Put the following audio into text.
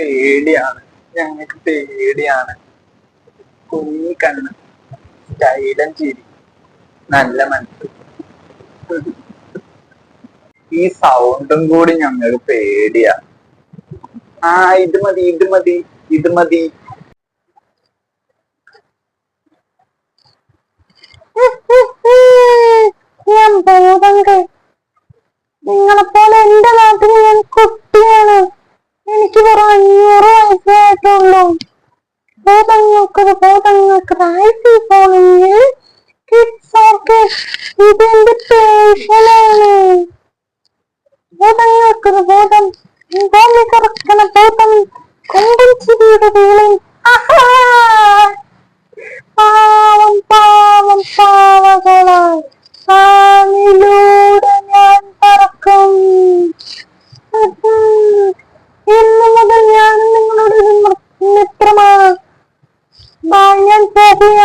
പേടിയാണ്. ഞങ്ങൾക്ക് പേടിയാണ്. കുഞ്ഞി കണ്ണ് സ്റ്റൈലൻ ചിരി നല്ല മനസ്സ്. ഈ സൗണ്ടും കൂടി ഞങ്ങൾക്ക് പേടിയാ. ആ ഇത് മതി ഇത് മതി ഇത് മതി. നിങ്ങളെപ്പോലെ എന്റെ നാട്ടിൽ എനിക്ക് വെറും അഞ്ഞൂറ് വയസ്സായിട്ടുള്ളൂ ഭൂതങ്ങൾക്കത് ഭൂതങ്ങൾക്കത് ഐസി ഫോണിൽ കിഡ്സ് ഓക്കെ ഇതെന്റെ പേഷനാണ് ഭൂതങ്ങൾക്കത് ഭൂതം ഭൂമി കറക്കണ പോതം കൊമ്പൻ ചിരിയുടെ വീളിൽ പാവം പാവം പാവകളായി ആനിലൂടെ 满眼的冰。